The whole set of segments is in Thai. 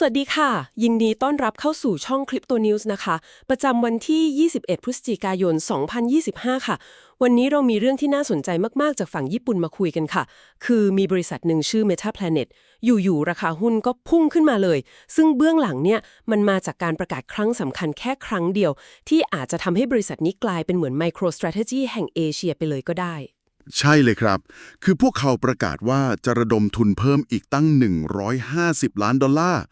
สวัสดีค่ะ ยินดีต้อนรับเข้าสู่ช่องคลิปตัวนิวส์นะคะ ประจำวันที่ 21 พฤศจิกายน 2025 ค่ะ วันนี้เรามีเรื่องที่น่าสนใจมาก ๆ จากฝั่งญี่ปุ่นมาคุยกันค่ะ คือมีบริษัทหนึ่งชื่อ Meta Planet อยู่ ๆ ราคาหุ้นก็พุ่งขึ้นมาเลย ซึ่งเบื้องหลังเนี่ย มันมาจากการประกาศครั้งสำคัญแค่ครั้งเดียว ที่อาจจะทำให้บริษัทนี้กลายเป็นเหมือน Micro Strategy แห่งเอเชียไปเลยก็ได้ ใช่เลยครับ คือพวกเขาประกาศว่าจะระดมทุนเพิ่มอีกตั้ง 150 ล้านดอลลาร์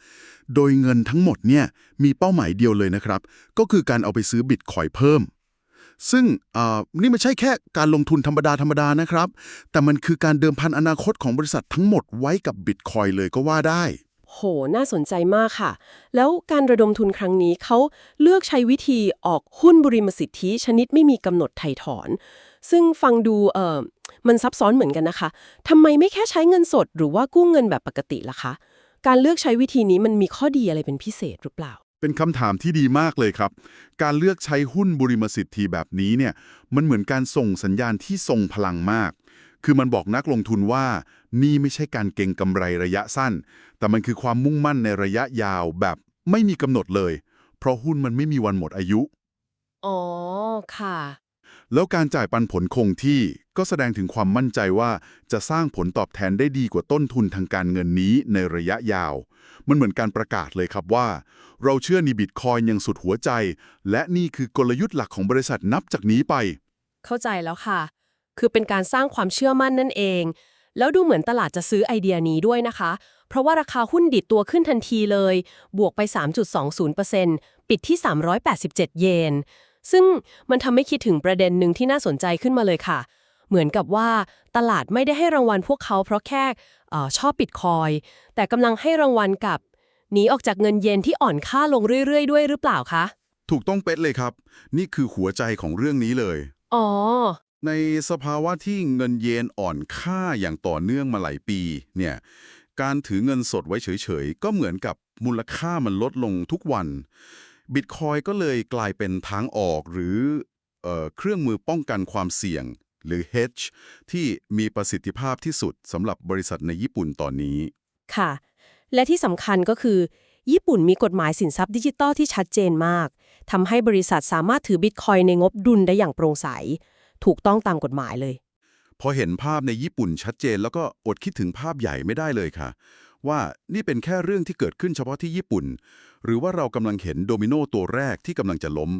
โดยเงินทั้งหมดเนี่ยมีเป้าหมายเดียวเลยนะครับ ก็คือการเอาไปซื้อบิตคอย์เพิ่ม ซึ่งอ่านี่ไม่ใช่แค่การลงทุนธรรมดาธรรมดานะครับ แต่มันคือการเดิมพันอนาคตของบริษัททั้งหมดไว้กับบิตคอยเลยก็ว่าได้ โห น่าสนใจมากค่ะ แล้วการระดมทุนครั้งนี้เขาเลือกใช้วิธีออกหุ้นบริมสิทธิชนิดไม่มีกำหนดไถ่ถอน ซึ่งฟังดูเอ่อมันซับซ้อนเหมือนกันนะคะทำไมไม่แค่ใช้เงินสด หรือว่ากู้เงินแบบปกติล่ะคะ การเลือกใช้วิธีนี้มันมีข้อดีอะไรเป็นพิเศษหรือเปล่า เป็นคำถามที่ดีมากเลยครับ การเลือกใช้หุ้นบริมสิทธิแบบนี้เนี่ย มันเหมือนการส่งสัญญาณที่ทรงพลังมาก คือมันบอกนักลงทุนว่า นี่ไม่ใช่การเก็งกำไรระยะสั้น แต่มันคือความมุ่งมั่นในระยะยาวแบบไม่มีกำหนดเลย เพราะหุ้นมันไม่มีวันหมดอายุ อ๋อ ค่ะ แล้วการจ่ายปันผลคงที่ก็แสดงถึงความมั่นใจว่าจะสร้างผลตอบแทนได้ดีกว่าต้นทุนทางการเงินนี้ในระยะยาว มันเหมือนการประกาศเลยครับว่า เราเชื่อในบิตคอยน์อย่างสุดหัวใจ และนี่คือกลยุทธ์หลักของบริษัทนับจากนี้ไป เข้าใจแล้วค่ะ คือเป็นการสร้างความเชื่อมั่นนั่นเอง แล้วดูเหมือนตลาดจะซื้อไอเดียนี้ด้วยนะคะ เพราะว่าราคาหุ้นดิดตัวขึ้นทันทีเลย บวกไป 3.20%ปิดที่ 387 เยน ซึ่งมันทำให้คิดถึงประเด็นหนึ่งที่น่าสนใจขึ้นมาเลยค่ะ เหมือนกับว่าตลาดไม่ได้ให้รางวัลพวกเขาเพราะแค่เออชอบบิตคอยน์แต่กำลังให้รางวัลกับหนีออกจากเงินเยนที่อ่อนค่าลงเรื่อย ๆ ด้วยหรือเปล่าคะ ถูกต้องเป๊ะเลยครับ นี่คือหัวใจของเรื่องนี้เลย อ๋อ ในสภาวะที่เงินเยนอ่อนค่าอย่างต่อเนื่องมาหลายปีเนี่ยการถือเงินสดไว้เฉยๆ ก็เหมือนกับมูลค่ามันลดลงทุกวันบิตคอยก็เลยกลายเป็นทางออกหรือเออเครื่องมือป้องกันความเสี่ยง หรือ hedge ที่มีประสิทธิภาพที่สุดสำหรับบริษัทในญี่ปุ่นตอนนี้ ค่ะ และที่สำคัญก็คือ ญี่ปุ่นมีกฎหมายสินทรัพย์ดิจิทัลที่ชัดเจนมากทำให้บริษัทสามารถถือบิตคอยในงบดุลได้อย่างโปร่งใส ถูกต้องตามกฎหมายเลย พอเห็นภาพในญี่ปุ่นชัดเจนแล้วก็อดคิดถึงภาพใหญ่ไม่ได้เลยค่ะ ว่านี่เป็นแค่เรื่องที่เกิดขึ้นเฉพาะที่ญี่ปุ่น หรือว่าเรากำลังเห็นโดมิโนตัวแรกที่กำลังจะล้ม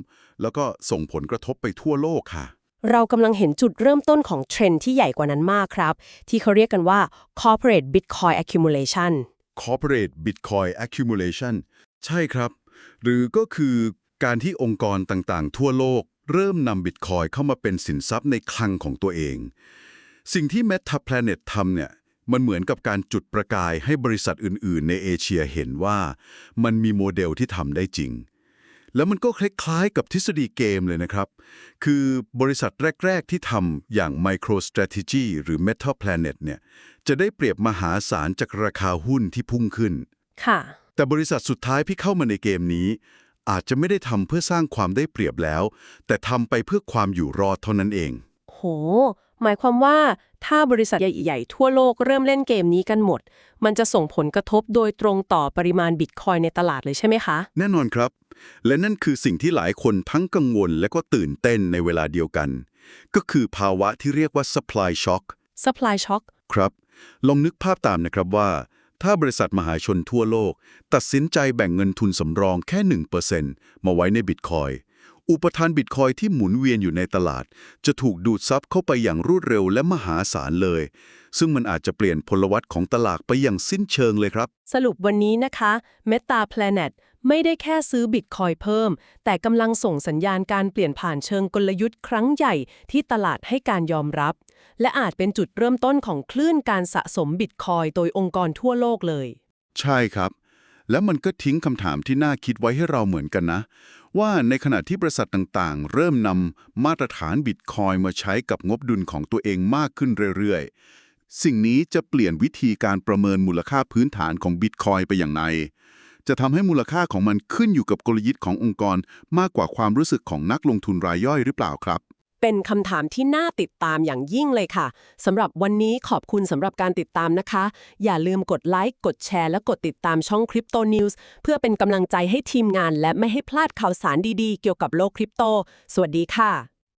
แล้วก็ส่งผลกระทบไปทั่วโลกค่ะ เรากำลังเห็นจุดเริ่มต้นของเทรนด์ที่ใหญ่กว่านั้นมากครับ ที่เขาเรียกกันว่า corporate bitcoin accumulation corporate bitcoin accumulation ใช่ครับ หรือก็คือการที่องค์กรต่างๆ ทั่วโลก เริ่มนำบิตคอยเข้ามาเป็นสินทรัพย์ในคลังของตัวเอง สิ่งที่ Meta Planet ทำเนี่ยมันเหมือนกับการจุดประกายให้บริษัทอื่น ๆ ในเอเชียเห็นว่ามันมีโมเดลที่ทำได้จริง แล้วมันก็คล้ายๆกับทฤษฎีเกมเลยนะครับ คือบริษัทแรก ๆ ที่ทำอย่าง MicroStrategy หรือ Meta Planet เนี่ยจะได้เปรียบมหาศาลจากราคาหุ้นที่พุ่งขึ้น ค่ะ แต่บริษัทสุดท้ายที่เข้ามาในเกมนี้ อาจจะไม่ได้ทำเพื่อสร้างความได้เปรียบแล้ว แต่ทำไปเพื่อความอยู่รอดเท่านั้นเอง โห หมายความว่าถ้าบริษัทใหญ่ๆ ทั่วโลกเริ่มเล่นเกมนี้กันหมด มันจะส่งผลกระทบโดยตรงต่อปริมาณบิตคอยในตลาดเลยใช่ไหมคะ แน่นอนครับ และนั่นคือสิ่งที่หลายคนทั้งกังวลและก็ตื่นเต้นในเวลาเดียวกัน ก็คือภาวะที่เรียกว่า supply shock supply shock ครับ ลองนึกภาพตามนะครับว่า ถ้าบริษัทมหาชนทั่วโลก ตัดสินใจแบ่งเงินทุนสำรองแค่ 1%มาไว้ในบิตคอยอุปทานบิตคอยที่หมุนเวียนอยู่ในตลาด จะถูกดูดซับเข้าไปอย่างรวดเร็วและมหาศาลเลย ซึ่งมันอาจจะเปลี่ยนพลวัตของตลาดไปอย่างสิ้นเชิงเลยครับ สรุปวันนี้นะคะ Meta Planet ไม่ได้แค่ซื้อบิตคอยเพิ่ม แต่กำลังส่งสัญญาณการเปลี่ยนผ่านเชิงกลยุทธ์ครั้งใหญ่ที่ตลาดให้การยอมรับ และอาจเป็นจุดเริ่มต้นของคลื่นการสะสมบิตคอยโดยองค์กรทั่วโลกเลย ใช่ครับ แล้วมันก็ทิ้งคำถามที่น่าคิดไว้ให้เราเหมือนกันนะ ว่าในขณะที่บริษัทต่างๆ เริ่มนำมาตรฐานบิตคอยมาใช้กับงบดุลของตัวเองมากขึ้นเรื่อยๆสิ่งนี้จะเปลี่ยนวิธีการประเมินมูลค่าพื้นฐานของบิตคอยไปอย่างไร จะทำให้มูลค่าของมันขึ้นอยู่กับกลยุทธ์ขององค์กร มากกว่าความรู้สึกของนักลงทุนรายย่อยหรือเปล่าครับ เป็นคำถามที่น่าติดตามอย่างยิ่งเลยค่ะสำหรับวันนี้ขอบคุณสำหรับการติดตามนะคะ อย่าลืมกดไลค์กดแชร์และกดติดตามช่อง Crypto News เพื่อเป็นกำลังใจให้ทีมงาน และไม่ให้พลาดข่าวสารดีๆ เกี่ยวกับโลกคริปโต สวัสดีค่ะ